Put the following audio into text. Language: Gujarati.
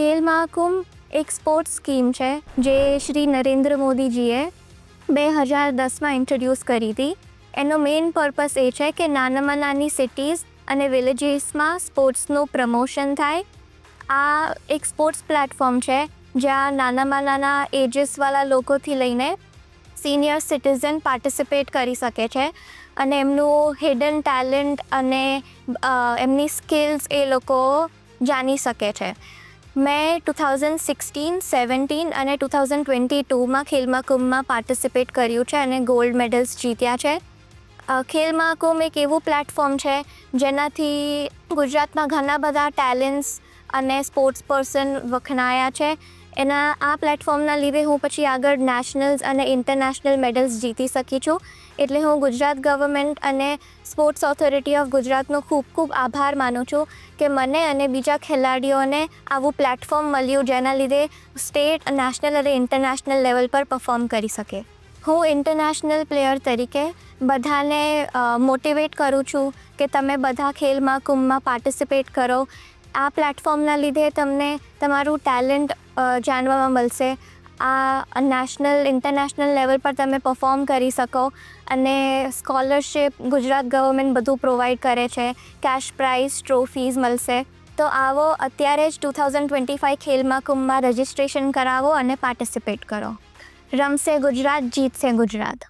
ખેલ મહાકુંભ એક સ્પોર્ટ્સ સ્કીમ છે, જે શ્રી નરેન્દ્ર મોદીજીએ બે હજાર દસમાં ઇન્ટ્રોડ્યુસ કરી હતી. એનો મેઇન પર્પસ એ છે કે નાનામાં નાની સિટીઝ અને વિલેજીસમાં સ્પોર્ટ્સનું પ્રમોશન થાય. આ એક સ્પોર્ટ્સ પ્લેટફોર્મ છે, જ્યાં નાનામાં નાના એજીસવાળા લોકોથી લઈને સિનિયર સિટીઝન પાર્ટિસિપેટ કરી શકે છે અને એમનું હિડન ટેલેન્ટ અને એમની સ્કિલ્સ એ લોકો જાણી શકે છે. મેં ટુ થાઉઝન્ડ સિક્સટીન, સેવન્ટીન અને ટુ થાઉઝન્ડ ટ્વેન્ટી ટુમાં ખેલ મહાકુંભમાં પાર્ટિસિપેટ કર્યું છે અને ગોલ્ડ મેડલ્સ જીત્યા છે. ખેલ મહાકુંભ એક એવું પ્લેટફોર્મ છે જેનાથી ગુજરાતમાં ઘણા બધા ટેલેન્ટ્સ અને સ્પોર્ટ્સ પર્સન વખણાયા છે. એના આ પ્લેટફોર્મના લીધે હું પછી આગળ નેશનલ્સ અને ઇન્ટરનેશનલ મેડલ્સ જીતી શકી છું. એટલે હું ગુજરાત ગવર્મેન્ટ અને સ્પોર્ટ્સ ઓથોરિટી ઓફ ગુજરાતનો ખૂબ ખૂબ આભાર માનું છું કે મને અને બીજા ખેલાડીઓને આવું પ્લેટફોર્મ મળ્યું જેના લીધે સ્ટેટ નેશનલ અને ઇન્ટરનેશનલ લેવલ પર પરફોર્મ કરી શકે. હું ઇન્ટરનેશનલ પ્લેયર તરીકે બધાને મોટિવેટ કરું છું કે તમે બધા ખેલ મહાકુંભમાં પાર્ટિસિપેટ કરો. આ પ્લેટફોર્મના લીધે તમને તમારું ટેલેન્ટ જાણવામાં મળશે. આ નેશનલ ઇન્ટરનેશનલ લેવલ પર તમે પરફોર્મ કરી શકો અને સ્કોલરશિપ ગુજરાત ગવર્મેન્ટ બધું પ્રોવાઈડ કરે છે. કેશ પ્રાઇઝ ટ્રોફીઝ મળશે. તો આવો અત્યારે જ ટુ થાઉઝન્ડ ટ્વેન્ટી ફાઇવ ખેલ મહાકુંભમાં રજિસ્ટ્રેશન કરાવો અને પાર્ટિસિપેટ કરો. રમશે ગુજરાત, જીતશે ગુજરાત.